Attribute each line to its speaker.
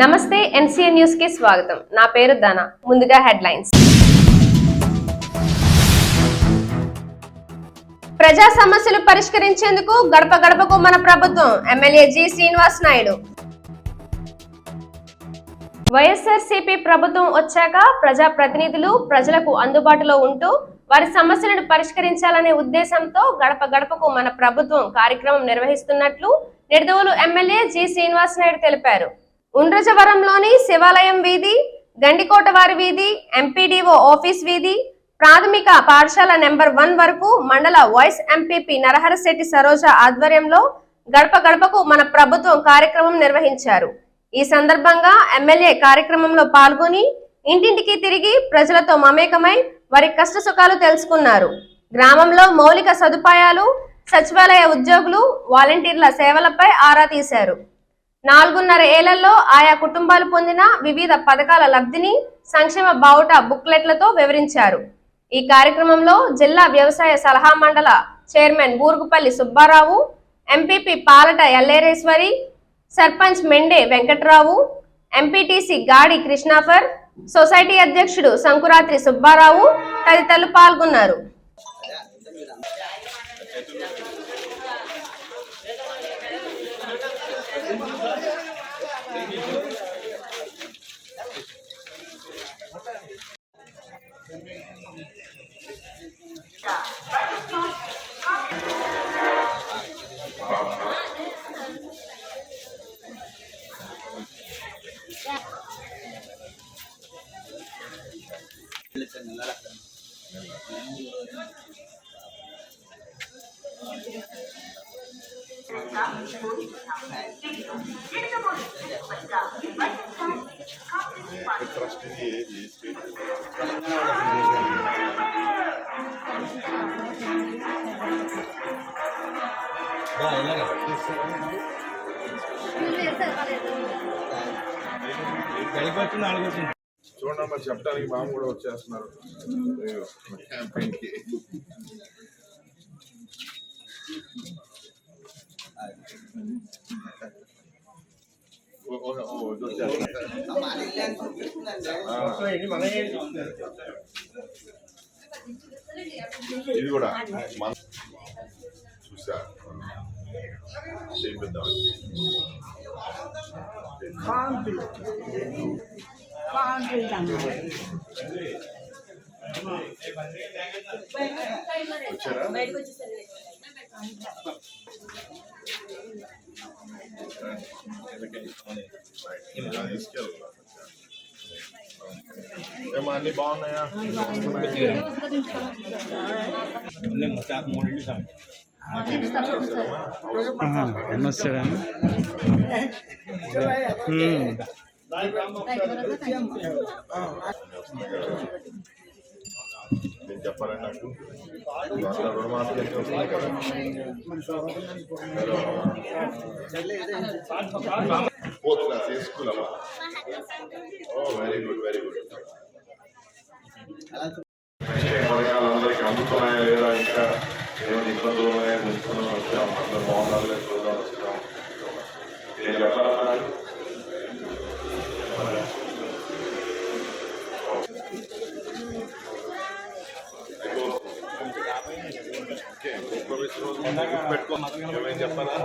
Speaker 1: నమస్తే ఎన్సీఎన్ న్యూస్కి స్వాగతం. నా పేరు ధన. ముందుగా హెడ్లైన్స్. ప్రజా సమస్యలు పరిష్కరించేందుకు గడప గడపకు మన ప్రభుత్వం MLA G Srinivas Naidu. YSRCP ప్రభుత్వం వచ్చాక ప్రజా ప్రతినిధులు ప్రజలకు అందుబాటులో ఉంటూ వారి సమస్యలను పరిష్కరించాలనే ఉద్దేశంతో గడప గడపకు మన ప్రభుత్వం కార్యక్రమం నిర్వహిస్తున్నట్లు నిడదవోలు ఎమ్మెల్యే జి శ్రీనివాస్ నాయుడు తెలిపారు. ఉండ్రజవరంలోని శివాలయం వీధి గండికోట వారి వీధి ఎంపీడీఓ ఆఫీస్ వీధి ప్రాథమిక పాఠశాల నెంబర్ వన్ వరకు మండల వైస్ ఎంపీపీ నరహరశెట్టి సరోజ ఆధ్వర్యంలో గడప గడపకు మన ప్రభుత్వం కార్యక్రమం నిర్వహించారు. ఈ సందర్భంగా ఎమ్మెల్యే కార్యక్రమంలో పాల్గొని ఇంటింటికి తిరిగి ప్రజలతో మమేకమై వారి కష్ట సుఖాలు తెలుసుకున్నారు. గ్రామంలో మౌలిక సదుపాయాలు సచివాలయ ఉద్యోగులు వాలంటీర్ల సేవలపై ఆరా తీశారు. నాలుగున్నర ఏళ్ళలో ఆయా కుటుంబాలు పొందిన వివిధ పథకాల లబ్ధిని సంక్షేమ బావుట బుక్లెట్లతో వివరించారు. ఈ కార్యక్రమంలో జిల్లా వ్యవసాయ సలహా మండల chairman Burugupalli Subbarao MPP Palata Ellereswari sarpanch Mende Venkatrao MPTC Gadi కృష్ణాఫర్ society అధ్యక్షుడు సంకురాత్రి సుబ్బారావు తదితరులు పాల్గొన్నారు.
Speaker 2: ట్రస్ట్ ఇది ఏది స్టేట్ చూడండి మరి చెప్పడానికి మామ కూడా వచ్చేస్తున్నారు. క్యాంపెయిన్కి ఇది కూడా మన చూసా వచ్చారా. ఏమా అన్ని బాగున్నాయా
Speaker 3: వస్తాడా
Speaker 2: నేను చెప్పాలని నాకు అసలు రుణమాఫీ ఎంత వస్తుంది కదా? ఫోర్త్ క్లాస్ ఏ స్కూల్ అమ్మా oh very good very good అందరికీ అందుతున్నాయా లేదా ఇంకా ఏమైనా ఇబ్బందులు ఉన్నాయా తెలుసుకుని వచ్చాం అందరూ బాగున్నారు లేదు చూద్దాం వచ్చాం ఏం చెప్పాలన్నా పెట్టుకోవాలి ఏమేమి చెప్పాలా?